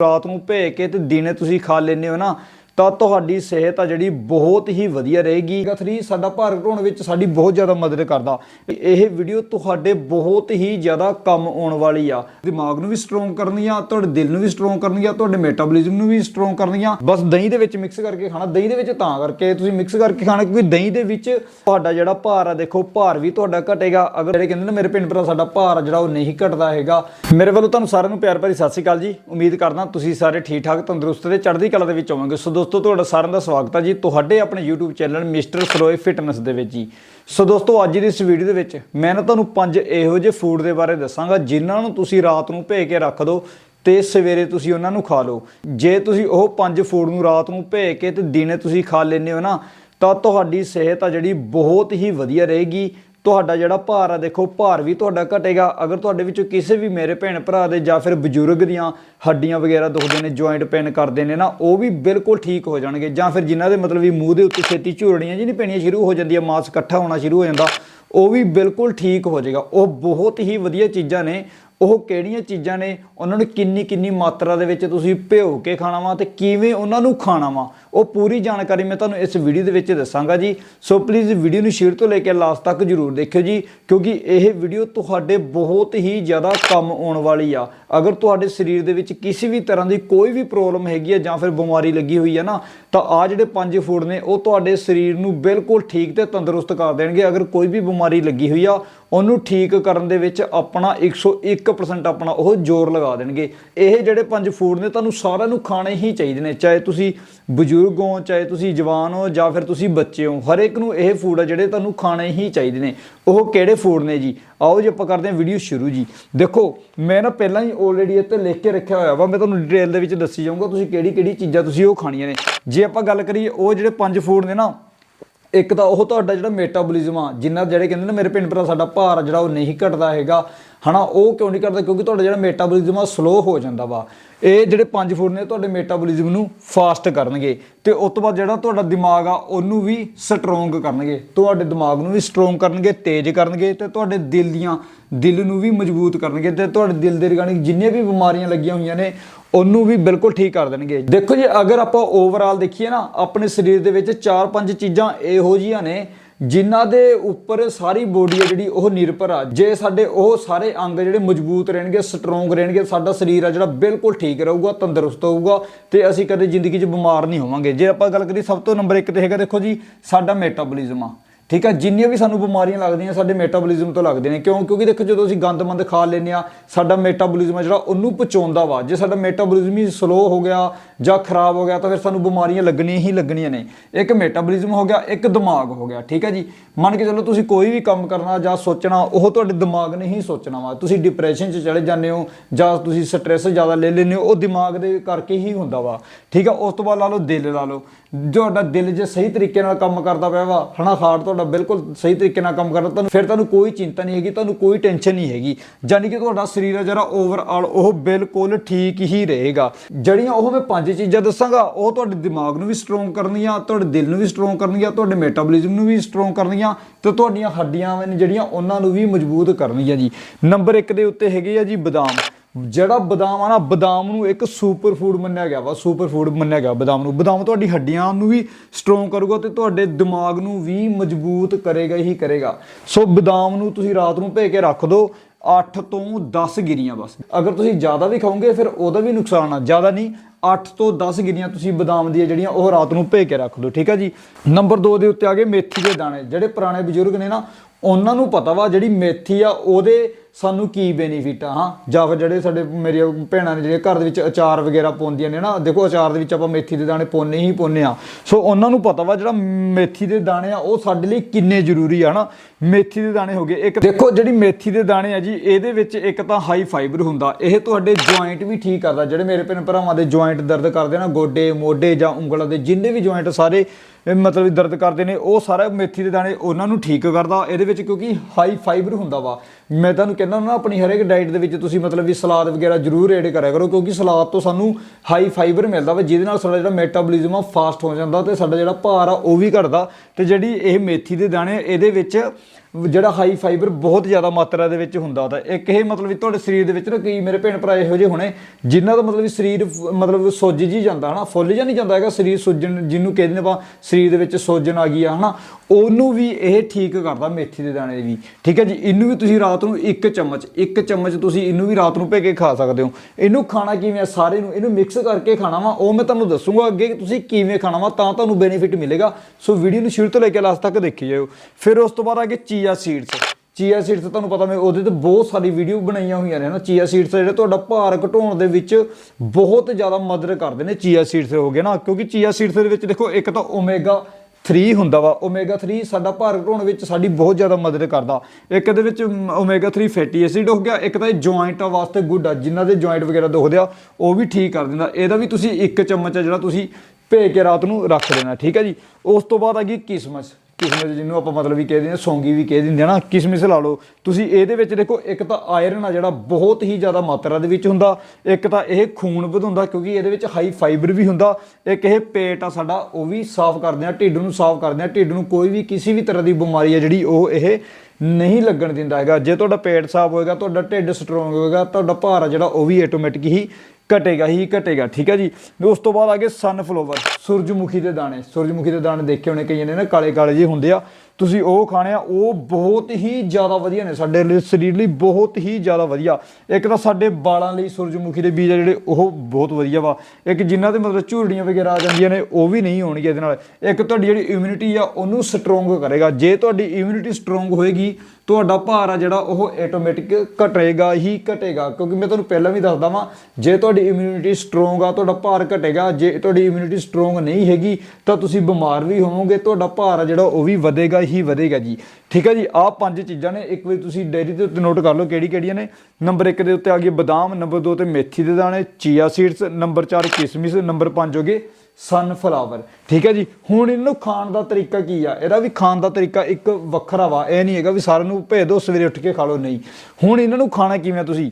ਰਾਤ ਨੂੰ ਭੇਜ ਕੇ ਤੇ ਦਿਨੇ ਤੁਸੀਂ ਖਾ ਲੈਂਦੇ ਹੋ ਨਾ ਤਾਂ ਤੁਹਾਡੀ ਸਿਹਤ ਆ ਜਿਹੜੀ ਬਹੁਤ ਹੀ ਵਧੀਆ ਰਹੇਗੀ। ਗਾ 3 ਸਾਡਾ ਭਾਰ ਘਟਾਉਣ ਵਿੱਚ ਸਾਡੀ ਬਹੁਤ ਜ਼ਿਆਦਾ ਮਦਦ ਕਰਦਾ। ਇਹ ਵੀਡੀਓ ਤੁਹਾਡੇ ਬਹੁਤ ਹੀ ਜ਼ਿਆਦਾ ਕੰਮ ਆਉਣ ਵਾਲੀ ਆ। ਦਿਮਾਗ ਨੂੰ ਵੀ ਸਟਰੋਂਗ ਕਰਨੀ ਆ, ਤੁਹਾਡੇ ਦਿਲ ਨੂੰ ਵੀ ਸਟਰੋਂਗ ਕਰਨੀ ਆ, ਤੁਹਾਡੇ ਮੈਟਾਬੋਲਿਜ਼ਮ ਨੂੰ ਵੀ ਸਟਰੋਂਗ ਕਰਨੀ ਆ। ਬਸ ਦਹੀਂ ਦੇ ਵਿੱਚ ਮਿਕਸ ਕਰਕੇ ਖਾਣਾ, ਦਹੀਂ ਦੇ ਵਿੱਚ ਤਾਂ ਕਰਕੇ ਤੁਸੀਂ ਮਿਕਸ ਕਰਕੇ ਖਾਣਾ, ਕਿਉਂਕਿ ਦਹੀਂ ਦੇ ਵਿੱਚ ਤੁਹਾਡਾ ਜਿਹੜਾ ਭਾਰ ਆ, ਦੇਖੋ, ਭਾਰ ਵੀ ਤੁਹਾਡਾ ਘਟੇਗਾ। ਅਗਰ ਜਿਹੜੇ ਕਹਿੰਦੇ ਨੇ ਮੇਰੇ ਪਿੰਡ ਭਰਾ, ਸਾਡਾ ਭਾਰ ਆ ਜਿਹੜਾ ਉਹ ਨਹੀਂ ਘਟਦਾ ਹੈਗਾ। ਮੇਰੇ ਵੱਲੋਂ ਤੁਹਾਨੂੰ ਸਾਰਿਆਂ ਨੂੰ ਪਿਆਰ ਭਰੀ ਸਤਿ ਸ਼੍ਰੀ ਅਕਾਲ ਜੀ। ਉਮੀਦ ਕਰਦਾ ਤੁਸੀਂ ਸਾਰੇ ਠੀਕ ਠਾਕ ਤੰਦਰੁਸਤ ਤੇ ਚੜ੍ਹਦੀ ਕਲਾ ਦੇ ਵਿੱਚ ਹੋਵੋਗੇ। ਸੋ ਦੋਸਤੋ, ਤੁਹਾਡਾ ਸਾਰਿਆਂ ਦਾ ਸਵਾਗਤ ਹੈ ਜੀ। ਤੁਹਾਡੇ ਆਪਣੇ YouTube channel mister Saroye fitness ਦੇ ਵਿੱਚ ਜੀ। ਸੋ ਦੋਸਤੋ, ਅੱਜ ਦੀ ਇਸ ਵੀਡੀਓ ਦੇ ਵਿੱਚ ਮੈਂ ਨਾ ਤੁਹਾਨੂੰ ਪੰਜ ਇਹੋ ਜਿਹੇ ਫੂਡ ਦੇ ਬਾਰੇ ਦੱਸਾਂਗਾ, ਜਿਨ੍ਹਾਂ ਨੂੰ ਤੁਸੀਂ ਰਾਤ ਨੂੰ ਭੇ ਕੇ ਰੱਖ ਦਿਓ ਤੇ ਸਵੇਰੇ ਤੁਸੀਂ ਉਹਨਾਂ ਨੂੰ ਖਾ ਲਓ। ਜੇ ਤੁਸੀਂ ਉਹ ਪੰਜ ਫੂਡ ਨੂੰ ਰਾਤ ਨੂੰ ਭੇ ਕੇ ਤੇ ਦਿਨੇ ਤੁਸੀਂ ਖਾ ਲੈਂਦੇ ਹੋ ਨਾ, ਤਾਂ ਤੁਹਾਡੀ ਸਿਹਤ ਆ ਜਿਹੜੀ ਬਹੁਤ ਹੀ ਵਧੀਆ ਰਹੇਗੀ। ਤੁਹਾਡਾ ਜਿਹੜਾ ਭਾਰ ਆ, ਦੇਖੋ, ਭਾਰ ਵੀ ਤੁਹਾਡਾ ਘਟੇਗਾ। ਅਗਰ ਤੁਹਾਡੇ ਵਿੱਚੋਂ ਕਿਸੇ ਵੀ ਮੇਰੇ ਭੈਣ ਭਰਾ ਦੇ ਜਾਂ ਫਿਰ ਬਜ਼ੁਰਗ ਦੀਆਂ ਹੱਡੀਆਂ ਵਗੈਰਾ ਦੁਖਦੇ ਨੇ ਜੁਆਇੰਟ ਪੇਨ ਕਰਦੇ ਨੇ ਨਾ, ਉਹ ਵੀ ਬਿਲਕੁਲ ਠੀਕ ਹੋ ਜਾਣਗੇ। ਜਾਂ ਫਿਰ ਜਿਨ੍ਹਾਂ ਦੇ ਮਤਲਬ ਵੀ ਮੂੰਹ ਦੇ ਉੱਤੇ ਛੇਤੀ ਝੁਰੜੀਆਂ ਜਿਹੀ ਪੈਣੀਆਂ ਸ਼ੁਰੂ ਹੋ ਜਾਂਦੀਆਂ, ਮਾਸ ਇਕੱਠਾ ਹੋਣਾ ਸ਼ੁਰੂ ਹੋ ਜਾਂਦਾ, ਉਹ ਵੀ ਬਿਲਕੁਲ ਠੀਕ ਹੋ ਜਾਏਗਾ। ਉਹ ਬਹੁਤ ਹੀ ਵਧੀਆ ਚੀਜ਼ਾਂ ਨੇ। ਉਹ ਕਿਹੜੀਆਂ ਚੀਜ਼ਾਂ ਨੇ? ਉਹਨਾਂ ਨੂੰ ਕਿੰਨੀ ਕਿੰਨੀ ਮਾਤਰਾ ਦੇ ਵਿੱਚ ਤੁਸੀਂ ਭਿਓ ਕੇ ਖਾਣਾ ਵਾ ਤੇ ਕਿਵੇਂ ਉਹਨਾਂ ਨੂੰ ਖਾਣਾ ਵਾ? ਉਹ ਪੂਰੀ ਜਾਣਕਾਰੀ ਮੈਂ ਤੁਹਾਨੂੰ ਇਸ ਵੀਡੀਓ ਦੇ ਵਿੱਚ ਦੱਸਾਂਗਾ ਜੀ। ਸੋ ਪਲੀਜ਼ ਵੀਡੀਓ ਨੂੰ ਸ਼ੇਅਰ ਤੋਂ ਲੈ ਕੇ ਲਾਸਟ ਤੱਕ ਜਰੂਰ ਦੇਖਿਓ ਜੀ, ਕਿਉਂਕਿ ਇਹ ਵੀਡੀਓ ਤੁਹਾਡੇ ਬਹੁਤ ਹੀ ਜ਼ਿਆਦਾ ਕੰਮ ਆਉਣ ਵਾਲੀ ਆ। ਅਗਰ ਤੁਹਾਡੇ ਸਰੀਰ ਦੇ ਵਿੱਚ ਕਿਸੇ ਵੀ ਤਰ੍ਹਾਂ ਦੀ ਕੋਈ ਵੀ ਪ੍ਰੋਬਲਮ ਹੈਗੀ ਆ ਜਾਂ ਫਿਰ ਬਿਮਾਰੀ ਲੱਗੀ ਹੋਈ ਹੈ ਨਾ ਤਾਂ ਆ ਜਿਹੜੇ ਪੰਜ ਫੂਡ ਨੇ, ਉਹ ਤੁਹਾਡੇ ਸਰੀਰ ਨੂੰ ਬਿਲਕੁਲ ਠੀਕ ਤੇ ਤੰਦਰੁਸਤ ਕਰ ਦੇਣਗੇ। ਅਗਰ ਕੋਈ ਵੀ ਬਿਮਾਰੀ ਲੱਗੀ ਹੋਈ ਆ, ਉਹਨੂੰ ਠੀਕ ਕਰਨ ਦੇ ਵਿੱਚ ਆਪਣਾ 101% ਆਪਣਾ ਉਹ ਜ਼ੋਰ ਲਗਾ ਦੇਣਗੇ। ਇਹ ਜਿਹੜੇ ਪੰਜ ਫੂਡ ਨੇ, ਤੁਹਾਨੂੰ ਸਾਰਿਆਂ ਨੂੰ ਖਾਣੇ ਹੀ ਚਾਹੀਦੇ ਨੇ, ਚਾਹੇ ਤੁਸੀਂ ਬਜ਼ੁਰਗ ਹੋ, ਚਾਹੇ ਤੁਸੀਂ ਜਵਾਨ ਹੋ, ਜਾਂ ਫਿਰ ਤੁਸੀਂ ਬੱਚੇ ਹੋ। ਹਰ ਇੱਕ ਨੂੰ ਇਹ ਫੂਡ ਆ ਜਿਹੜੇ ਤੁਹਾਨੂੰ ਖਾਣੇ ਹੀ ਚਾਹੀਦੇ ਨੇ। ਉਹ ਕਿਹੜੇ ਫੂਡ ਨੇ ਜੀ? ਆਓ ਜੇ, ਆਪਾਂ ਕਰਦੇ ਹਾਂ ਵੀਡੀਓ ਸ਼ੁਰੂ ਜੀ। ਦੇਖੋ, ਮੈਂ ਨਾ ਪਹਿਲਾਂ ਹੀ ਆਲਰੇਡੀ ਇੱਥੇ ਲਿਖ ਕੇ ਰੱਖਿਆ ਹੋਇਆ ਵਾ। ਮੈਂ ਤੁਹਾਨੂੰ ਡਿਟੇਲ ਦੇ ਵਿੱਚ ਦੱਸੀ ਜਾਊਂਗਾ ਤੁਸੀਂ ਕਿਹੜੀ ਕਿਹੜੀ ਚੀਜ਼ਾਂ ਤੁਸੀਂ ਉਹ ਖਾਣੀਆਂ ਨੇ। ਜੇ ਆਪਾਂ ਗੱਲ ਕਰੀਏ ਉਹ ਜਿਹੜੇ ਪੰਜ ਫੂਡ ਨੇ ਨਾ, ਇੱਕ ਤਾਂ ਉਹ ਤੁਹਾਡਾ ਜਿਹੜਾ ਮੈਟਾਬੋਲਿਜ਼ਮ ਆ, ਜਿੰਨਾ ਜਿਹੜੇ ਕਹਿੰਦੇ ਨੇ ਮੇਰੇ ਪਿੰਡ ਭਰਾ ਸਾਡਾ ਭਾਰ ਆ ਜਿਹੜਾ ਉਹ ਨਹੀਂ ਘਟਦਾ ਹੈਗਾ, ਹਨਾ, ਉਹ ਕਿਉਂ ਨਹੀਂ ਘਟਦਾ? ਕਿਉਂਕਿ ਤੁਹਾਡਾ ਜਿਹੜਾ ਮੈਟਾਬੋਲਿਜ਼ਮ ਆ ਸਲੋ ਹੋ ਜਾਂਦਾ ਵਾ। ਇਹ ਜਿਹੜੇ ਪੰਜ ਫੂਡ ਨੇ ਤੁਹਾਡੇ ਮੈਟਾਬੋਲਿਜ਼ਮ ਨੂੰ ਫਾਸਟ ਕਰਨਗੇ ਤੇ ਉਸ ਤੋਂ ਬਾਅਦ ਜਿਹੜਾ ਤੁਹਾਡਾ ਦਿਮਾਗ ਆ, ਉਹਨੂੰ ਵੀ ਸਟਰੋਂਗ ਕਰਨਗੇ। ਤੁਹਾਡੇ ਦਿਮਾਗ ਨੂੰ ਵੀ ਸਟਰੋਂਗ ਕਰਨਗੇ, ਤੇਜ਼ ਕਰਨਗੇ ਤੇ ਤੁਹਾਡੇ ਦਿਲ ਦੀਆਂ, ਦਿਲ ਨੂੰ ਵੀ ਮਜ਼ਬੂਤ ਕਰਨਗੇ ਤੇ ਤੁਹਾਡੇ ਦਿਲ ਦੇ ਰਿਗਾਰਡਿੰਗ ਜਿੰਨੀਆਂ ਵੀ ਬਿਮਾਰੀਆਂ ਲੱਗੀਆਂ ਹੋਈਆਂ ਨੇ, ਉਹਨੂੰ ਵੀ ਬਿਲਕੁਲ ਠੀਕ ਕਰ ਦੇਣਗੇ। ਦੇਖੋ ਜੀ, ਅਗਰ ਆਪਾਂ ਓਵਰਆਲ ਦੇਖੀਏ ਨਾ, ਆਪਣੇ ਸਰੀਰ ਦੇ ਵਿੱਚ ਚਾਰ ਪੰਜ ਚੀਜ਼ਾਂ ਇਹੋ ਜੀਆਂ ਨੇ ਜਿਨ੍ਹਾਂ ਦੇ ਉੱਪਰ ਸਾਰੀ ਬੋਡੀ ਹੈ ਜਿਹੜੀ ਉਹ ਨਿਰਭਰ ਆ। ਜੇ ਸਾਡੇ ਉਹ ਸਾਰੇ ਅੰਗ ਜਿਹੜੇ ਮਜ਼ਬੂਤ ਰਹਿਣਗੇ ਸਟਰੋਂਗ ਰਹਿਣਗੇ, ਸਾਡਾ ਸਰੀਰ ਆ ਜਿਹੜਾ ਬਿਲਕੁਲ ਠੀਕ ਰਹੂਗਾ, ਤੰਦਰੁਸਤ ਹੋਊਗਾ ਤੇ ਅਸੀਂ ਕਦੇ ਜ਼ਿੰਦਗੀ 'ਚ ਬਿਮਾਰ ਨਹੀਂ ਹੋਵਾਂਗੇ। ਜੇ ਆਪਾਂ ਗੱਲ ਕਰੀਏ ਸਭ ਤੋਂ ਨੰਬਰ 1 ਤੇ ਹੈਗਾ, ਦੇਖੋ ਜੀ, ਸਾਡਾ ਮੈਟਾਬੋਲਿਜ਼ਮ ਆ। ਠੀਕ ਹੈ ਜਿੰਨੀਆਂ ਵੀ ਸਾਨੂੰ ਬਿਮਾਰੀਆਂ ਲੱਗਦੀਆਂ, ਸਾਡੇ ਮੈਟਾਬੋਲਿਜ਼ਮ ਤੋਂ ਲੱਗਦੇ ਨੇ। ਕਿਉਂ? ਕਿਉਂਕਿ ਦੇਖੋ, ਜਦੋਂ ਅਸੀਂ ਗੰਦ ਮੰਦ ਖਾ ਲੈਂਦੇ ਆ ਸਾਡਾ ਮੈਟਾਬੋਲਿਜ਼ਮ ਆ ਜਿਹੜਾ, ਉਹਨੂੰ ਪਚਾਉਂਦਾ ਵਾ। ਜੇ ਸਾਡਾ ਮੈਟਾਬੋਲਿਜ਼ਮ ਹੀ ਸਲੋ ਹੋ ਗਿਆ ਜਾਂ ਖਰਾਬ ਹੋ ਗਿਆ, ਤਾਂ ਫਿਰ ਸਾਨੂੰ ਬਿਮਾਰੀਆਂ ਲੱਗਣੀਆਂ ਹੀ ਲੱਗਣੀਆਂ ਨੇ। ਇੱਕ ਮੈਟਾਬੋਲਿਜ਼ਮ ਹੋ ਗਿਆ, ਇੱਕ ਦਿਮਾਗ ਹੋ ਗਿਆ, ਠੀਕ ਹੈ ਜੀ? ਮੰਨ ਕੇ ਚਲੋ, ਤੁਸੀਂ ਕੋਈ ਵੀ ਕੰਮ ਕਰਨਾ ਜਾਂ ਸੋਚਣਾ, ਉਹ ਤੁਹਾਡੇ ਦਿਮਾਗ ਨੇ ਹੀ ਸੋਚਣਾ ਵਾ। ਤੁਸੀਂ ਡਿਪਰੈਸ਼ਨ 'ਚ ਚਲੇ ਜਾਂਦੇ ਹੋ ਜਾਂ ਤੁਸੀਂ ਸਟ੍ਰੈਸ ਜ਼ਿਆਦਾ ਲੈ ਲੈਂਦੇ ਹੋ, ਉਹ ਦਿਮਾਗ ਦੇ ਕਰਕੇ ਹੀ ਹੁੰਦਾ ਵਾ। ਠੀਕ ਆ? ਉਸ ਤੋਂ ਬਾਅਦ ਲਾ ਲਓ, ਦਿਲ ਲਾ ਲਓ। ਤੁਹਾਡਾ ਦਿਲ ਜੇ ਸਹੀ ਤਰੀਕੇ ਨਾਲ ਕੰਮ ਕਰਦਾ ਪਿਆ ਵਾ, ਹਨਾ ਹਾਰਟ ਤੁਹਾਡਾ ਬਿਲਕੁਲ ਸਹੀ ਤਰੀਕੇ ਨਾਲ ਕੰਮ ਕਰਦਾ ਤੁਹਾਨੂੰ ਫਿਰ ਤੁਹਾਨੂੰ ਕੋਈ ਚਿੰਤਾ ਨਹੀਂ ਹੈਗੀ, ਤੁਹਾਨੂੰ ਕੋਈ ਟੈਨਸ਼ਨ ਨਹੀਂ ਹੈਗੀ। ਯਾਨੀ ਕਿ ਤੁਹਾਡਾ ਸਰੀਰ ਆ ਜਿਹੜਾ ਓਵਰਆਲ ਉਹ ਬਿਲਕੁਲ ਠੀਕ ਹੀ ਰਹੇਗਾ। ਜਿਹੜੀਆਂ ਉਹ ਮੈਂ ਪੰਜ ਚੀਜ਼ਾਂ ਦੱਸਾਂਗਾ, ਉਹ ਤੁਹਾਡੇ ਦਿਮਾਗ ਨੂੰ ਵੀ ਸਟਰੋਂਗ ਕਰਨੀਆਂ ਤੁਹਾਡੇ ਦਿਲ ਨੂੰ ਵੀ ਸਟਰੋਂਗ ਕਰਨੀਆਂ ਤੁਹਾਡੇ ਮੈਟਾਬੋਲਿਜ਼ਮ ਨੂੰ ਵੀ ਸਟਰੋਂਗ ਕਰਨੀਆਂ ਤੇ ਤੁਹਾਡੀਆਂ ਹੱਡੀਆਂ ਨੇ ਜਿਹੜੀਆਂ ਉਹਨਾਂ ਨੂੰ ਵੀ ਮਜ਼ਬੂਤ ਕਰਨੀਆਂ ਜੀ। ਨੰਬਰ 1 ਦੇ ਉੱਤੇ ਹੈਗੇ ਆ ਜੀ ਬਦਾਮ। ਜਿਹੜਾ ਬਦਾਮ ਆ ਨਾ, ਬਦਾਮ ਨੂੰ ਇੱਕ ਸੁਪਰ ਫੂਡ ਮੰਨਿਆ ਗਿਆ ਵਾ ਸੁਪਰ ਫੂਡ ਮੰਨਿਆ ਗਿਆ ਬਦਾਮ ਨੂੰ। ਬਦਾਮ ਤੁਹਾਡੀ ਹੱਡੀਆਂ ਨੂੰ ਵੀ ਸਟਰੋਂਗ ਕਰੂਗਾ ਤੇ ਤੁਹਾਡੇ ਦਿਮਾਗ ਨੂੰ ਵੀ ਮਜ਼ਬੂਤ ਕਰੇਗਾ ਹੀ ਕਰੇਗਾ। ਸੋ ਬਦਾਮ ਨੂੰ ਤੁਸੀਂ ਰਾਤ ਨੂੰ ਭੇ ਕੇ ਰੱਖ ਦਿਓ 8 ਤੋਂ 10 ਗਿਰੀਆਂ ਬਸ। ਅਗਰ ਤੁਸੀਂ ਜ਼ਿਆਦਾ ਵੀ ਖਾਓਗੇ, ਫਿਰ ਉਹਦਾ ਵੀ ਨੁਕਸਾਨ ਆ, ਜ਼ਿਆਦਾ ਨਹੀਂ 8 ਤੋਂ 10 ਗਿਰੀਆਂ ਤੁਸੀਂ ਬਦਾਮ ਦੀਆਂ ਜਿਹੜੀਆਂ ਉਹ ਰਾਤ ਨੂੰ ਭੇ ਕੇ ਰੱਖ ਦਿਓ, ਠੀਕ ਹੈ ਜੀ? ਨੰਬਰ 2 ਦੇ ਉੱਤੇ ਆ ਗਏ ਮੇਥੀ ਦੇ ਦਾਣੇ। ਜਿਹੜੇ ਪੁਰਾਣੇ ਬਜ਼ੁਰਗ ਨੇ ਨਾ, ਉਹਨਾਂ ਨੂੰ ਪਤਾ ਵਾ ਜਿਹੜੀ ਮੇਥੀ ਆ, ਉਹਦੇ ਸਾਨੂੰ ਕੀ ਬੈਨੀਫਿਟ ਆ, ਹਾਂ? ਜਾਂ ਫਿਰ ਜਿਹੜੇ ਸਾਡੇ ਮੇਰੀਆਂ ਭੈਣਾਂ ਨੇ ਜਿਹੜੇ ਘਰ ਦੇ ਵਿੱਚ ਅਚਾਰ ਵਗੈਰਾ ਪਾਉਂਦੀਆਂ ਨੇ ਨਾ, ਦੇਖੋ ਅਚਾਰ ਦੇ ਵਿੱਚ ਆਪਾਂ ਮੇਥੀ ਦੇ ਦਾਣੇ ਪਾਉਣੇ ਹੀ ਪਾਉਣੇ ਆ। ਸੋ ਉਹਨਾਂ ਨੂੰ ਪਤਾ ਵਾ ਜਿਹੜਾ ਮੇਥੀ ਦੇ ਦਾਣੇ ਆ, ਉਹ ਸਾਡੇ ਲਈ ਕਿੰਨੇ ਜ਼ਰੂਰੀ ਆ ਨਾ ਮੇਥੀ ਦੇ ਦਾਣੇ ਹੋ ਗਏ। ਇੱਕ ਦੇਖੋ, ਜਿਹੜੀ ਮੇਥੀ ਦੇ ਦਾਣੇ ਆ ਜੀ, ਇਹਦੇ ਵਿੱਚ ਇੱਕ ਤਾਂ ਹਾਈ ਫਾਈਬਰ ਹੁੰਦਾ। ਇਹ ਤੁਹਾਡੇ ਜੁਆਇੰਟ ਵੀ ਠੀਕ ਕਰਦਾ। ਜਿਹੜੇ ਮੇਰੇ ਭੈਣ ਭਰਾਵਾਂ ਦੇ ਜੁਆਇੰਟ ਦਰਦ ਕਰਦੇ ਨਾ, ਗੋਡੇ, ਮੋਢੇ ਜਾਂ ਉਂਗਲਾਂ ਦੇ ਜਿੰਨੇ ਵੀ ਜੁਆਇੰਟ ਸਾਰੇ ਮਤਲਬ ਦਰਦ ਕਰਦੇ ਨੇ, ਉਹ ਸਾਰਾ ਮੇਥੀ ਦੇ ਦਾਣੇ ਉਹਨਾਂ ਨੂੰ ਠੀਕ ਕਰਦਾ। ਇਹਦੇ ਵਿੱਚ ਕਿਉਂਕਿ ਹਾਈ ਫਾਈਬਰ ਹੁੰਦਾ ਵਾ। ਮੈਂ ਤੁਹਾਨੂੰ ਕਹਿੰਦਾ ਨਾ, ਆਪਣੀ ਹਰੇਕ ਡਾਈਟ ਦੇ ਵਿੱਚ ਤੁਸੀਂ ਮਤਲਬ ਵੀ ਸਲਾਦ ਵਗੈਰਾ ਜ਼ਰੂਰ ਐਡ ਕਰਿਆ ਕਰੋ, ਕਿਉਂਕਿ ਸਲਾਦ ਤੋਂ ਸਾਨੂੰ ਹਾਈ ਫਾਈਬਰ ਮਿਲਦਾ ਵਾ, ਜਿਹਦੇ ਨਾਲ ਸਾਡਾ ਜਿਹੜਾ ਮੈਟਾਬੋਲਿਜ਼ਮ ਆ ਫਾਸਟ ਹੋ ਜਾਂਦਾ ਤੇ ਸਾਡਾ ਜਿਹੜਾ ਭਾਰ ਆ ਉਹ ਵੀ ਘਟਦਾ। ਤੇ ਜਿਹੜੀ ਇਹ ਮੇਥੀ ਦੇ ਦਾਣੇ, ਇਹਦੇ ਵਿੱਚ ਜਿਹੜਾ ਹਾਈ ਫਾਈਬਰ ਬਹੁਤ ਜ਼ਿਆਦਾ ਮਾਤਰਾ ਦੇ ਵਿੱਚ ਹੁੰਦਾ ਉਹਦਾ ਇੱਕ ਇਹ ਮਤਲਬ ਵੀ ਤੁਹਾਡੇ ਸਰੀਰ ਦੇ ਵਿੱਚ ਨਾ ਕਈ ਮੇਰੇ ਭੈਣ ਭਰਾ ਇਹੋ ਜਿਹੇ ਹੋਣੇ, ਜਿਨ੍ਹਾਂ ਦਾ ਮਤਲਬ ਵੀ ਸਰੀਰ ਮਤਲਬ ਸੁੱਜ ਜੀ ਜਾਂਦਾ ਹਨਾ, ਫੁੱਲ ਜਾਂ ਨਹੀਂ ਜਾਂਦਾ ਹੈਗਾ, ਸਰੀਰ ਸੁੱਜਣ ਜਿਹਨੂੰ ਕਹਿੰਦੇ ਨੇ ਆਪਾਂ ਸਰੀਰ ਦੇ ਵਿੱਚ ਸੋਜਨ ਆ ਗਈ ਆ ਹਨਾ ਉਹਨੂੰ ਵੀ ਇਹ ਠੀਕ ਕਰਦਾ ਮੇਥੀ ਦੇ ਦਾਣੇ ਵੀ। ਠੀਕ ਹੈ ਜੀ? ਇਹਨੂੰ ਵੀ ਤੁਸੀਂ ਰਾਤ ਨੂੰ ਇੱਕ ਚਮਚ ਇੱਕ ਚਮਚ ਤੁਸੀਂ ਇਹਨੂੰ ਵੀ ਰਾਤ ਨੂੰ ਭੇ ਕੇ ਖਾ ਸਕਦੇ ਹੋ। ਇਹਨੂੰ ਖਾਣਾ ਕਿਵੇਂ ਆ? ਸਾਰੇ ਨੂੰ ਇਹਨੂੰ ਮਿਕਸ ਕਰਕੇ ਖਾਣਾ ਵਾ। ਉਹ ਮੈਂ ਤੁਹਾਨੂੰ ਦੱਸੂਗਾ ਅੱਗੇ ਕਿ ਤੁਸੀਂ ਕਿਵੇਂ ਖਾਣਾ ਵਾ, ਤਾਂ ਤੁਹਾਨੂੰ ਬੈਨੀਫਿਟ ਮਿਲੇਗਾ। ਸੋ ਵੀਡੀਓ ਨੂੰ ਸ਼ੁਰੂ ਤੋਂ ਲੈ ਕੇ ਲਾਸਟ ਤੱਕ ਦੇਖੀ ਜਾਓ ਫਿਰ ਉਸ ਤੋਂ ਬਾਅਦ ਆ ਗਏ ਚੀਆ ਸੀਡਸ ਚੀਆ ਸੀਡਸ ਤੁਹਾਨੂੰ ਪਤਾ ਮੈਂ ਉਹਦੇ ਤੇ ਬਹੁਤ ਸਾਰੀ ਵੀਡੀਓ ਬਣਾਈਆਂ ਹੋਈਆਂ ਨੇ ਨਾ ਚੀਆ ਸੀਡਸ ਜਿਹੜੇ ਤੁਹਾਡਾ ਭਾਰ ਘਟਾਉਣ ਦੇ ਵਿੱਚ ਬਹੁਤ ਜ਼ਿਆਦਾ ਮਦਦ ਕਰਦੇ ਨੇ। ਚੀਆ ਸੀਡਸ ਹੋ ਗਏ ਨਾ? ਕਿਉਂਕਿ ਚੀਆ ਸੀਡਸ ਦੇ ਵਿੱਚ ਦੇਖੋ ਇੱਕ ਤਾਂ ਓਮੇਗਾ 3 ਹੁੰਦਾ ਵਾ ਓਮੇਗਾ 3 ਸਾਡਾ ਭਾਰ ਘਟਾਉਣ ਵਿੱਚ ਸਾਡੀ ਬਹੁਤ ਜ਼ਿਆਦਾ ਮਦਦ ਕਰਦਾ। ਇੱਕ ਇਹਦੇ ਵਿੱਚ ਓਮੇਗਾ 3 ਫੈਟੀ ਐਸਿਡ ਹੋ ਗਿਆ, ਇੱਕ ਤਾਂ ਇਹ ਜੁਆਇੰਟਾਂ ਵਾਸਤੇ ਗੁੱਡ ਆ, ਜਿਨ੍ਹਾਂ ਦੇ ਜੁਆਇੰਟ ਵਗੈਰਾ ਦੁਖਦੇ ਆ, ਉਹ ਵੀ ਠੀਕ ਕਰ ਦਿੰਦਾ। ਇਹਦਾ ਵੀ ਤੁਸੀਂ ਇੱਕ ਚਮਚ ਜਿਹੜਾ ਤੁਸੀਂ ਭੇ ਕੇ ਰਾਤ ਨੂੰ ਰੱਖ ਦੇਣਾ, ਠੀਕ ਹੈ ਜੀ? ਉਸ ਤੋਂ ਬਾਅਦ ਆ ਗਈ ਕਿਸਮਸ। ਕਿਸਮਿਸ ਜਿਹਨੂੰ ਆਪਾਂ ਮਤਲਬ ਵੀ ਕਹਿ ਦਿੰਦੇ ਹਾਂ, ਸੌਂਗੀ ਵੀ ਕਹਿ ਦਿੰਦੇ ਆ ਨਾ ਕਿਸਮਿਸ ਲਾ ਲਓ। ਤੁਸੀਂ ਇਹਦੇ ਵਿੱਚ ਦੇਖੋ, ਇੱਕ ਤਾਂ ਆਇਰਨ ਆ ਜਿਹੜਾ ਬਹੁਤ ਹੀ ਜ਼ਿਆਦਾ ਮਾਤਰਾ ਦੇ ਵਿੱਚ ਹੁੰਦਾ, ਇੱਕ ਤਾਂ ਇਹ ਖੂਨ ਵਧਾਉਂਦਾ ਕਿਉਂਕਿ ਇਹਦੇ ਵਿੱਚ ਹਾਈ ਫਾਈਬਰ ਵੀ ਹੁੰਦਾ, ਇੱਕ ਇਹ ਪੇਟ ਆ ਸਾਡਾ, ਉਹ ਵੀ ਸਾਫ਼ ਕਰਦੇ ਆ, ਢਿੱਡ ਨੂੰ ਸਾਫ਼ ਕਰਦੇ ਆ, ਢਿੱਡ ਨੂੰ ਕੋਈ ਵੀ ਕਿਸੇ ਵੀ ਤਰ੍ਹਾਂ ਦੀ ਬਿਮਾਰੀ ਆ ਜਿਹੜੀ ਉਹ ਇਹ ਨਹੀਂ ਲੱਗਣ ਦਿੰਦਾ ਹੈਗਾ। ਜੇ ਤੁਹਾਡਾ ਪੇਟ ਸਾਫ਼ ਹੋਏਗਾ, ਤੁਹਾਡਾ ਢਿੱਡ ਸਟਰੋਂਗ ਹੋਏਗਾ, ਤੁਹਾਡਾ ਭਾਰ ਆ ਜਿਹੜਾ ਉਹ ਵੀ ਆਟੋਮੈਟਿਕ ਹੀ ਘਟੇਗਾ ਹੀ ਘਟੇਗਾ, ਠੀਕ ਹੈ ਜੀ? ਉਸ ਤੋਂ ਬਾਅਦ ਆ ਗਏ ਸਨਫਲਾਵਰ ਸੂਰਜਮੁਖੀ ਦੇ ਦਾਣੇ। ਸੂਰਜਮੁਖੀ ਦੇ ਦਾਣੇ ਦੇਖੇ ਹੋਣੇ, ਕਈਆਂ ਨੇ ਨਾ ਕਾਲੇ ਕਾਲੇ ਜਿਹੇ ਹੁੰਦੇ ਆ। ਤੁਸੀਂ ਉਹ ਖਾਣੇ ਆ, ਉਹ ਬਹੁਤ ਹੀ ਜ਼ਿਆਦਾ ਵਧੀਆ ਨੇ ਸਾਡੇ ਲਈ, ਸਰੀਰ ਲਈ ਬਹੁਤ ਹੀ ਜ਼ਿਆਦਾ ਵਧੀਆ। ਇੱਕ ਤਾਂ ਸਾਡੇ ਵਾਲਾਂ ਲਈ ਸੂਰਜਮੁਖੀ ਦੇ ਬੀਜ ਆ ਜਿਹੜੇ, ਉਹ ਬਹੁਤ ਵਧੀਆ ਵਾ। ਇੱਕ ਜਿਨ੍ਹਾਂ ਦੇ ਮਤਲਬ ਝੁਰੜੀਆਂ ਵਗੈਰਾ ਆ ਜਾਂਦੀਆਂ ਨੇ, ਉਹ ਵੀ ਨਹੀਂ ਹੋਣਗੀਆਂ ਇਹਦੇ ਨਾਲ। ਇੱਕ ਤੁਹਾਡੀ ਜਿਹੜੀ ਇਮਿਊਨਿਟੀ ਆ, ਉਹਨੂੰ ਸਟਰੋਂਗ ਕਰੇਗਾ। ਜੇ ਤੁਹਾਡੀ ਇਮਿਊਨਿਟੀ ਸਟਰੋਂਗ ਹੋਏਗੀ ਤੁਹਾਡਾ ਭਾਰ ਆ ਜਿਹੜਾ ਉਹ ਆਟੋਮੈਟਿਕ ਘਟੇਗਾ ਹੀ ਘਟੇਗਾ। ਕਿਉਂਕਿ ਮੈਂ ਤੁਹਾਨੂੰ ਪਹਿਲਾਂ ਵੀ ਦੱਸਦਾ ਵਾਂ, ਜੇ ਤੁਹਾਡੀ ਇਮਿਊਨਿਟੀ ਸਟਰੋਂਗ ਆ, ਤੁਹਾਡਾ ਭਾਰ ਘਟੇਗਾ। ਜੇ ਤੁਹਾਡੀ ਇਮਿਊਨਿਟੀ ਸਟਰੋਂਗ ਨਹੀਂ ਹੈਗੀ, ਤਾਂ ਤੁਸੀਂ ਬਿਮਾਰ ਵੀ ਹੋਵੋਗੇ, ਤੁਹਾਡਾ ਭਾਰ ਆ ਜਿਹੜਾ ਉਹ ਵੀ ਵਧੇਗਾ ਹੀ ਵਧੇਗਾ ਜੀ। ਠੀਕ ਹੈ ਜੀ? ਆਹ ਪੰਜ ਚੀਜ਼ਾਂ ਨੇ, ਇੱਕ ਵਾਰੀ ਤੁਸੀਂ ਡਾਇਰੀ ਦੇ ਉੱਤੇ ਨੋਟ ਕਰ ਲਓ ਕਿਹੜੀ ਕਿਹੜੀਆਂ ਨੇ। ਨੰਬਰ 1 ਦੇ ਉੱਤੇ ਆ ਗਏ ਬਦਾਮ, ਨੰਬਰ 2 ਤੇ ਮੇਥੀ ਦੇ ਦਾਣੇ, ਚੀਆ ਸੀਡਸ ਨੰਬਰ 4 ਕਿਸਮਿਸ, ਨੰਬਰ 5 ਹੋ ਗਏ ਸਨਫਲਾਵਰ ਠੀਕ ਹੈ ਜੀ? ਹੁਣ ਇਹਨੂੰ ਖਾਣ ਦਾ ਤਰੀਕਾ ਕੀ ਆ? ਇਹਦਾ ਵੀ ਖਾਣ ਦਾ ਤਰੀਕਾ ਇੱਕ ਵੱਖਰਾ ਵਾ। ਇਹ ਨਹੀਂ ਹੈਗਾ ਵੀ ਸਾਰਿਆਂ ਨੂੰ ਭੇਜ ਦਿਓ, ਸਵੇਰੇ ਉੱਠ ਕੇ ਖਾ ਲਓ, ਨਹੀਂ। ਹੁਣ ਇਹਨਾਂ ਨੂੰ ਖਾਣਾ ਕਿਵੇਂ ਤੁਸੀਂ?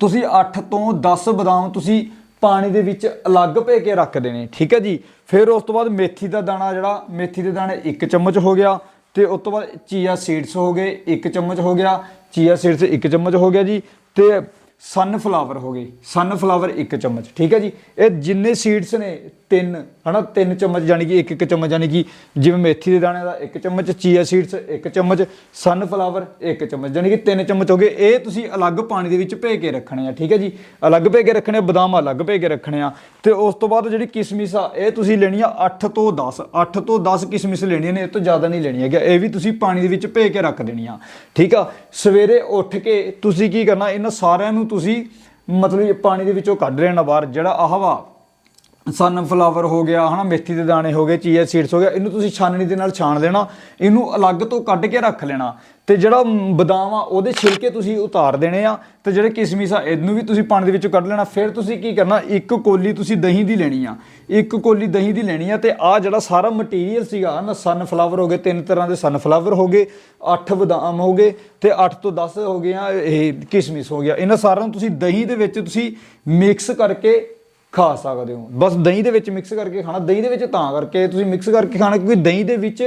ਤੁਸੀਂ 8 ਤੋਂ 10 ਬਦਾਮ ਤੁਸੀਂ ਪਾਣੀ ਦੇ ਵਿੱਚ ਅਲੱਗ ਭੇ ਕੇ ਰੱਖ ਦੇਣੇ, ਠੀਕ ਹੈ ਜੀ? ਫਿਰ ਉਸ ਤੋਂ ਬਾਅਦ ਮੇਥੀ ਦਾ ਦਾਣਾ ਜਿਹੜਾ, ਮੇਥੀ ਦੇ ਦਾਣੇ 1 ਚਮਚ ਹੋ ਗਿਆ, ਤੇ ਉਸ ਤੋਂ ਬਾਅਦ ਚੀਆ ਸੀਡਸ ਹੋ ਗਏ 1 ਚਮਚ ਹੋ ਗਿਆ। ਚੀਆ ਸੀਡਸ 1 ਚਮਚ ਹੋ ਗਿਆ ਜੀ, ਤੇ ਸਨਫਲਾਵਰ ਹੋ ਗਏ। ਸਨਫਲਾਵਰ 1 ਚਮਚ, ਠੀਕ ਹੈ ਜੀ? ਇਹ ਜਿੰਨੇ ਸੀਡਸ ਨੇ ਤਿੰਨ ਹਨਾ ਤਿੰਨ ਚਮਚ ਯਾਨੀ ਕਿ ਇੱਕ ਇੱਕ ਚਮਚ ਯਾਨੀ ਕਿ ਜਿਵੇਂ ਮੇਥੀ ਦੇ ਦਾਣੇ ਦਾ ਇੱਕ ਚਮਚ ਚੀਆ ਸੀਡਸ ਇੱਕ ਚਮਚ ਸਨਫਲਾਵਰ ਇੱਕ ਚਮਚ। ਯਾਨੀ ਕਿ ਤਿੰਨ ਚਮਚ ਹੋ ਗਏ। ਇਹ ਤੁਸੀਂ ਅਲੱਗ ਪਾਣੀ ਦੇ ਵਿੱਚ ਭੇ ਕੇ ਰੱਖਣੇ ਆ ਠੀਕ ਹੈ ਜੀ? ਅਲੱਗ ਭੇ ਕੇ ਰੱਖਣੇ ਆ, ਬਦਾਮ ਅਲੱਗ ਭੇ ਕੇ ਰੱਖਣੇ ਆ। ਤੇ ਉਸ ਤੋਂ ਬਾਅਦ ਜਿਹੜੀ ਕਿਸਮਿਸ ਆ ਇਹ ਤੁਸੀਂ ਲੈਣੀ ਆ 8 ਤੋਂ 10 8 ਤੋਂ 10 ਕਿਸਮਿਸ ਲੈਣੀਆਂ ਨੇ ਇਹ ਤੋਂ ਜ਼ਿਆਦਾ ਨਹੀਂ ਲੈਣੀ ਹੈਗਾ। ਇਹ ਵੀ ਤੁਸੀਂ ਪਾਣੀ ਦੇ ਵਿੱਚ ਭੇ ਕੇ ਰੱਖ ਦੇਣੀ ਆ ਠੀਕ ਆ? ਸਵੇਰੇ ਉੱਠ ਕੇ ਤੁਸੀਂ ਕੀ ਕਰਨਾ ਇਹਨਾਂ ਸਾਰਿਆਂ ਨੂੰ ਤੁਸੀਂ ਮਤਲਬ ਪਾਣੀ ਦੇ ਵਿੱਚੋਂ ਕੱਢ ਲੈਣਾ ਬਾਹਰ ਜਿਹੜਾ ਆਹਵਾ ਸਨਫਲਾਵਰ ਹੋ ਗਿਆ, ਹਨਾ, ਮੇਥੀ ਦੇ ਦਾਣੇ ਹੋ ਗਏ ਚੀਆ ਸੀਡਸ ਹੋ ਗਿਆ, ਇਹਨੂੰ ਤੁਸੀਂ ਛਾਨਣੀ ਦੇ ਨਾਲ ਛਾਣ ਦੇਣਾ, ਇਹਨੂੰ ਅਲੱਗ ਤੋਂ ਕੱਢ ਕੇ ਰੱਖ ਲੈਣਾ। ਤੇ ਜਿਹੜਾ ਬਦਾਮ ਆ, ਉਹਦੇ ਛਿਲਕੇ ਤੁਸੀਂ ਉਤਾਰ ਦੇਣੇ ਆ, ਤੇ ਜਿਹੜੇ ਕਿਸਮਿਸ ਆ, ਇਹਨੂੰ ਵੀ ਤੁਸੀਂ ਪਾਣੀ ਦੇ ਵਿੱਚੋਂ ਕੱਢ ਲੈਣਾ। ਫਿਰ ਤੁਸੀਂ ਕੀ ਕਰਨਾ, ਇੱਕ ਕੋਲੀ ਤੁਸੀਂ ਦਹੀਂ ਦੀ ਲੈਣੀ ਆ, ਇੱਕ ਕੋਲੀ ਦਹੀਂ ਦੀ ਲੈਣੀ ਆ, ਤੇ ਆ ਜਿਹੜਾ ਸਾਰਾ ਮਟੀਰੀਅਲ ਸੀਗਾ ਨਾ ਸਨਫਲਾਵਰ ਹੋ ਗਏ, ਤਿੰਨ ਤਰ੍ਹਾਂ ਦੇ ਸਨਫਲਾਵਰ ਹੋ ਗਏ 8 ਬਦਾਮ ਹੋ ਗਏ, ਤੇ 8 ਤੋਂ 10 ਹੋ ਗਏ ਆ, ਇਹ ਕਿਸਮਿਸ ਹੋ ਗਿਆ। ਇਹਨਾਂ ਸਾਰਿਆਂ ਨੂੰ ਤੁਸੀਂ ਦਹੀਂ ਦੇ ਵਿੱਚ ਤੁਸੀਂ ਮਿਕਸ ਕਰਕੇ ਖਾ ਸਕਦੇ ਹੋ। ਬਸ ਦਹੀਂ ਦੇ ਵਿੱਚ ਮਿਕਸ ਕਰਕੇ ਖਾਣਾ, ਦਹੀਂ ਦੇ ਵਿੱਚ ਤਾਂ ਕਰਕੇ, ਤੁਸੀਂ ਮਿਕਸ ਕਰਕੇ ਖਾਣਾ, ਕਿਉਂਕਿ ਦਹੀਂ ਦੇ ਵਿੱਚ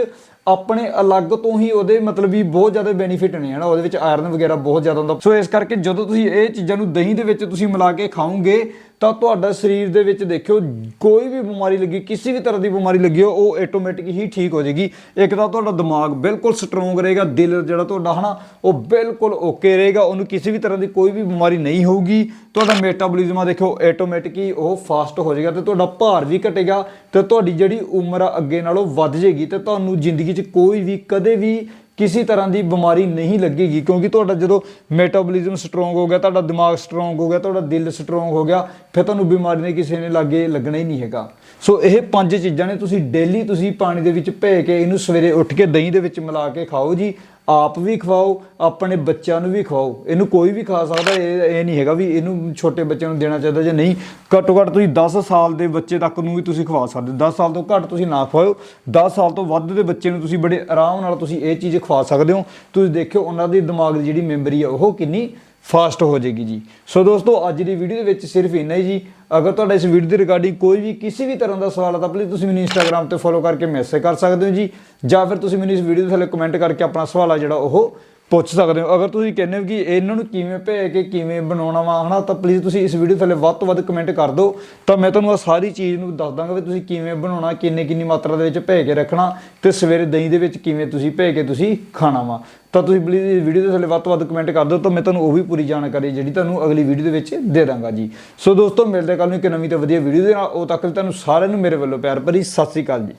ਆਪਣੇ ਅਲੱਗ ਤੋਂ ਹੀ ਉਹਦੇ ਮਤਲਬ ਵੀ ਬਹੁਤ ਜ਼ਿਆਦਾ ਬੈਨੀਫਿਟ ਨੇ, ਹਨਾ? ਉਹਦੇ ਵਿੱਚ ਆਇਰਨ ਵਗੈਰਾ ਬਹੁਤ ਜ਼ਿਆਦਾ ਹੁੰਦਾ। ਸੋ ਇਸ ਕਰਕੇ ਜਦੋਂ ਤੁਸੀਂ ਇਹ ਚੀਜ਼ਾਂ ਨੂੰ ਦਹੀਂ ਦੇ ਵਿੱਚ ਤੁਸੀਂ ਮਿਲਾ ਕੇ ਖਾਓਗੇ, ਤਾਂ ਤੁਹਾਡਾ ਸਰੀਰ ਦੇ ਵਿੱਚ ਦੇਖਿਓ, ਕੋਈ ਵੀ ਬਿਮਾਰੀ ਲੱਗੀ, ਕਿਸੇ ਵੀ ਤਰ੍ਹਾਂ ਦੀ ਬਿਮਾਰੀ ਲੱਗੀ ਹੋ ਉਹ ਆਟੋਮੈਟਿਕ ਹੀ ਠੀਕ ਹੋ ਜਾਏਗੀ। ਇੱਕ ਤਾਂ ਤੁਹਾਡਾ ਦਿਮਾਗ ਬਿਲਕੁਲ ਸਟਰੋਂਗ ਰਹੇਗਾ, ਦਿਲ ਜਿਹੜਾ ਤੁਹਾਡਾ, ਹਨਾ, ਉਹ ਬਿਲਕੁਲ ਓਕੇ ਰਹੇਗਾ। ਉਹਨੂੰ ਕਿਸੇ ਵੀ ਤਰ੍ਹਾਂ ਦੀ ਕੋਈ ਵੀ ਬਿਮਾਰੀ ਨਹੀਂ ਹੋਊਗੀ। ਤੁਹਾਡਾ ਮੈਟਾਬੋਲਿਜ਼ਮ ਆ ਦੇਖਿਓ ਆਟੋਮੈਟਿਕ ਹੀ ਉਹ ਫਾਸਟ ਹੋ ਜਾਏਗਾ ਤੇ ਤੁਹਾਡਾ ਭਾਰ ਵੀ ਘਟੇਗਾ ਤੇ ਤੁਹਾਡੀ ਜਿਹੜੀ ਉਮਰ ਆ ਅੱਗੇ ਨਾਲੋਂ ਵੱਧ ਜਾਏਗੀ ਤੇ ਤੁਹਾਨੂੰ ਜ਼ਿੰਦਗੀ 'ਚ ਕੋਈ ਵੀ, ਕਦੇ ਵੀ ਕਿਸੇ ਤਰ੍ਹਾਂ ਦੀ ਬਿਮਾਰੀ ਨਹੀਂ ਲੱਗੇਗੀ। ਕਿਉਂਕਿ ਤੁਹਾਡਾ ਜਦੋਂ ਮੈਟਾਬੋਲਿਜ਼ਮ ਸਟਰੋਂਗ ਹੋ ਗਿਆ, ਤੁਹਾਡਾ ਦਿਮਾਗ ਸਟਰੋਂਗ ਹੋ ਗਿਆ, ਤੁਹਾਡਾ ਦਿਲ ਸਟਰੋਂਗ ਹੋ ਗਿਆ, ਫਿਰ ਤੁਹਾਨੂੰ ਬਿਮਾਰੀ ਨੇ ਕਿਸੇ ਨੇ ਲਾਗੇ ਲੱਗਣਾ ਹੀ ਨਹੀਂ ਹੈਗਾ। ਸੋ ਇਹ ਪੰਜ ਚੀਜ਼ਾਂ ਨੇ। ਤੁਸੀਂ ਡੇਲੀ ਤੁਸੀਂ ਪਾਣੀ ਦੇ ਵਿੱਚ ਭੇ ਕੇ ਇਹਨੂੰ ਸਵੇਰੇ ਉੱਠ ਕੇ ਦਹੀਂ ਦੇ ਵਿੱਚ ਮਿਲਾ ਕੇ ਖਾਓ ਜੀ। ਆਪ ਵੀ ਖਵਾਓ, ਆਪਣੇ ਬੱਚਿਆਂ ਨੂੰ ਵੀ ਖਵਾਓ। ਇਹਨੂੰ ਕੋਈ ਵੀ ਖਾ ਸਕਦਾ, ਇਹ ਇਹ ਨਹੀਂ ਹੈਗਾ ਵੀ ਇਹਨੂੰ ਛੋਟੇ ਬੱਚਿਆਂ ਨੂੰ ਦੇਣਾ ਚਾਹੀਦਾ ਜਾਂ ਨਹੀਂ। ਘੱਟੋ ਘੱਟ ਤੁਸੀਂ 10 ਸਾਲ ਦੇ ਬੱਚੇ ਤੱਕ ਨੂੰ ਵੀ ਤੁਸੀਂ ਖਵਾ ਸਕਦੇ ਹੋ। 10 ਸਾਲ ਤੋਂ ਘੱਟ ਤੁਸੀਂ ਨਾ ਖਵਾਓ 10 ਸਾਲ ਤੋਂ ਵੱਧ ਦੇ ਬੱਚੇ ਨੂੰ ਤੁਸੀਂ ਬੜੇ ਆਰਾਮ ਨਾਲ ਤੁਸੀਂ ਇਹ ਚੀਜ਼ ਖਵਾ ਸਕਦੇ ਹੋ। ਤੁਸੀਂ ਦੇਖਿਓ ਉਹਨਾਂ ਦੀ ਦਿਮਾਗ ਦੀ ਜਿਹੜੀ ਮੈਮਰੀ ਆ, ਉਹ ਕਿੰਨੀ ਫਾਸਟ ਹੋ ਜਾਏਗੀ ਜੀ। ਸੋ ਦੋਸਤੋ, ਅੱਜ ਦੀ ਵੀਡੀਓ ਦੇ ਵਿੱਚ ਸਿਰਫ ਇੰਨਾ ਹੀ ਜੀ। ਅਗਰ ਤੁਹਾਡਾ ਇਸ ਵੀਡੀਓ ਦੀ ਰਿਗਾਰਡਿੰਗ ਕੋਈ ਵੀ ਕਿਸੇ ਵੀ ਤਰ੍ਹਾਂ ਦਾ ਸਵਾਲ ਆ ਤਾਂ ਪਲੀਜ਼ ਤੁਸੀਂ ਮੈਨੂੰ ਇੰਸਟਾਗ੍ਰam ਤੇ ਫੋਲੋ ਕਰਕੇ ਮੈਸੇਜ ਕਰ ਸਕਦੇ ਹੋ ਜੀ। ਜਾਂ ਫਿਰ ਤੁਸੀਂ ਮੈਨੂੰ ਇਸ ਵੀਡੀਓ ਦੇ ਥੱਲੇ ਕਮੈਂਟ ਕਰਕੇ ਆਪਣਾ ਸਵਾਲ ਆ ਜਿਹੜਾ ਉਹ ਪੁੱਛ ਸਕਦੇ ਹੋ। ਅਗਰ ਤੁਸੀਂ ਕਹਿੰਦੇ ਹੋ ਕਿ ਇਹਨਾਂ ਨੂੰ ਕਿਵੇਂ ਭੇਜ ਕੇ ਕਿਵੇਂ ਬਣਾਉਣਾ ਵਾ, ਹਨਾ, ਤਾਂ ਪਲੀਜ਼ ਤੁਸੀਂ ਇਸ ਵੀਡੀਓ ਥੱਲੇ ਵੱਧ ਤੋਂ ਵੱਧ ਕਮੈਂਟ ਕਰ ਦਿਓ। ਤਾਂ ਮੈਂ ਤੁਹਾਨੂੰ ਆ ਸਾਰੀ ਚੀਜ਼ ਨੂੰ ਦੱਸ ਦਾਂਗਾ ਵੀ ਤੁਸੀਂ ਕਿਵੇਂ ਬਣਾਉਣਾ, ਕਿੰਨੇ ਕਿੰਨੀ ਮਾਤਰਾ ਦੇ ਵਿੱਚ ਭੇਜ ਕੇ ਰੱਖਣਾ ਤੇ ਸਵੇਰੇ ਦਹੀਂ ਦੇ ਵਿੱਚ ਕਿਵੇਂ ਤੁਸੀਂ ਭੇਜ ਕੇ ਤੁਸੀਂ ਖਾਣਾ ਵਾ। ਤਾਂ ਤੁਸੀਂ ਪਲੀਜ਼ ਇਸ ਵੀਡੀਓ ਦੇ ਥੱਲੇ ਵੱਧ ਤੋਂ ਵੱਧ ਕਮੈਂਟ ਕਰ ਦਿਓ, ਤਾਂ ਮੈਂ ਤੁਹਾਨੂੰ ਉਹ ਵੀ ਪੂਰੀ ਜਾਣਕਾਰੀ ਜਿਹੜੀ ਤੁਹਾਨੂੰ ਅਗਲੀ ਵੀਡੀਓ ਦੇ ਵਿੱਚ ਦੇ ਦਾਂਗਾ ਜੀ। ਸੋ ਦੋਸਤੋ, ਮਿਲਦੇ ਕੱਲ ਨੂੰ ਇੱਕ ਨਵੀਂ ਤੇ ਵਧੀਆ ਵੀਡੀਓ ਦੇ ਨਾਲ। ਉਹ ਤੱਕ ਤੁਹਾਨੂੰ ਸਾਰਿਆਂ ਨੂੰ ਮੇਰੇ ਵੱਲੋਂ ਪਿਆਰ ਭਰੀ ਸਤਿ ਸ੍ਰੀ ਅਕਾਲ ਜੀ।